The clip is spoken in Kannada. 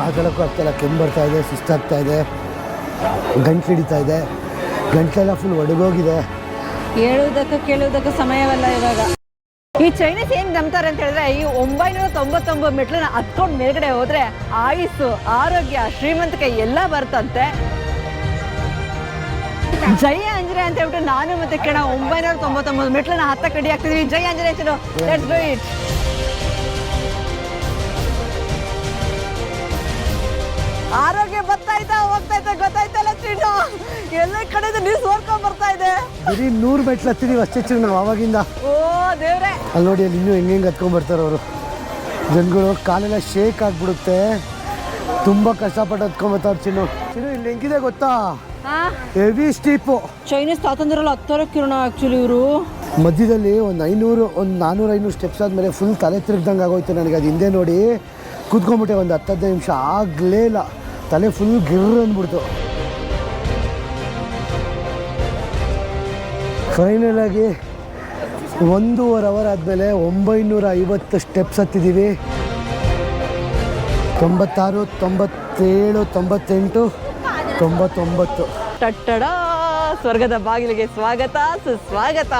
ಮಾತಾಡೋಕ್ಕೂ ಆಗ್ತಾಯಿಲ್ಲ ಕೆಮ್ಮು ಬರ್ತಾ ಇದೆ, ಸುಸ್ತಾಗ್ತಾ ಇದೆ, ಗಂಟ್ಲು ಹಿಡಿತಾ ಇದೆ. ಗಂಟ್ಲೆಲ್ಲ ಫುಲ್ ಒಡಗೋಗಿದೆ ಹೇಳುವುದಕ್ಕೂ ಕೇಳುವುದಕ್ಕೂ ಸಮಯವಲ್ಲ ಇವಾಗ. ಈ ಚೈನೀಸ್ ಏನ್ ನಂಬ್ತಾರೆ ಅಂತ ಹೇಳಿದ್ರೆ, ಈ ಒಂಬೈನೂರ ತೊಂಬತ್ತೊಂಬತ್ತು ಮೆಟ್ಲನ್ನ ಹತ್ಕೊಂಡು ಮೇಲ್ಗಡೆ ಹೋದ್ರೆ ಆಯುಸ್ಸು, ಆರೋಗ್ಯ, ಶ್ರೀಮಂತಿಕೆ ಎಲ್ಲ ಬರ್ತಂತೆ. ಜೈ ಅಂಜರೆ ಅಂತ ಹೇಳ್ಬಿಟ್ಟು ನಾನು ಮತ್ತೆ ಕಣ ಒಂಬೈನೂರ ತೊಂಬತ್ತೊಂಬತ್ತು ಮೆಟ್ಲನ್ನ ಹತ್ತ ಕಡಿ ಆಗ್ತಿದ್ವಿ. ಜೈ ಆಂಜನೇಯ ಹೆಸರು ಲೆಟ್ಸ್ ಡೂ ಇಟ್ ಆರೋಗ್ಯ ಬರ್ತಾಯ್ತಾ ಹೋಗ್ತಾಯ್ತಾ ಗೊತ್ತಾಯ್ತಲ್ಲ ಚಿನ್ನು ಎಲ್ಲ ಕಡೆ ನೀರು ಸೋರ್ಕೊಂಡ್ ಬರ್ತಾ ಇದೆ? ಬರೀ ನೂರು ಮೆಟ್ಲು ಹತ್ತಿದೀವಿ ಅಷ್ಟೇ ಚಿನ್ನ ನಾವು ಅವಾಗಿಂದ. ಓ ದೇವ್ರೆ. ಅಲ್ಲಿ ನೋಡಿ ಅಲ್ಲಿ ಇನ್ನೂ ಹೆಂಗೆ ಹೆಂಗೆ ಹತ್ಕೊಂಡ್ಬರ್ತಾರೆ ಅವರು. ಜನಗಳು ಕಾಲೆಲ್ಲ ಶೇಕ್ ಆಗಿಬಿಡುತ್ತೆ. ತುಂಬಾ ಕಷ್ಟಪಟ್ಟು ಹತ್ಕೊಂಬರ್ತಾರೆ ಚಿನ್ನು ಚಿನ್ನು ಇಲ್ಲಿ ಹೆಂಗಿದೆ ಗೊತ್ತಾ? ಹೆವಿ ಸ್ಟೀಪು ಚೈನೀಸ್ ತಾತಂದಿರಲ್ಲ ಹತ್ತರ ಕಿರಣ ಆಕ್ಚುಲಿ ಇವರು. ಮಧ್ಯದಲ್ಲಿ ಒಂದು ಐನೂರು ಒಂದು ನಾನ್ನೂರು ಐನೂರು ಸ್ಟೆಪ್ಸ್ ಆದಮೇಲೆ ಫುಲ್ ತಲೆ ತಿರುಗ್ದಂಗೆ ಆಗೋಯ್ತು ನನಗೆ. ಅದು ಹಿಂದೆ ನೋಡಿ ಕೂತ್ಕೊಂಡ್ಬಿಟ್ಟೆ ಒಂದು ಹತ್ತು ಹದಿನೈದು ನಿಮಿಷ. ಆಗಲೇ ಇಲ್ಲ. ತಲೆ ಫುಲ್ ಗಿರ್ರ್ ಅಂದ್ಬಿಡ್ತು. ಫೈನಲಾಗಿ ಒಂದೂವರೆ ಅವರ್ ಆದಮೇಲೆ ಒಂಬೈನೂರ ಐವತ್ತು ಸ್ಟೆಪ್ಸ್ ಹತ್ತಿದ್ದೀವಿ ತೊಂಬತ್ತಾರು, ತೊಂಬತ್ತೇಳು, ತೊಂಬತ್ತೆಂಟು, ತೊಂಬತ್ತೊಂಬತ್ತು. ಟಟ್ಟಡ, ಸ್ವರ್ಗದ ಬಾಗಿಲಿಗೆ ಸ್ವಾಗತ, ಸುಸ್ವಾಗತ.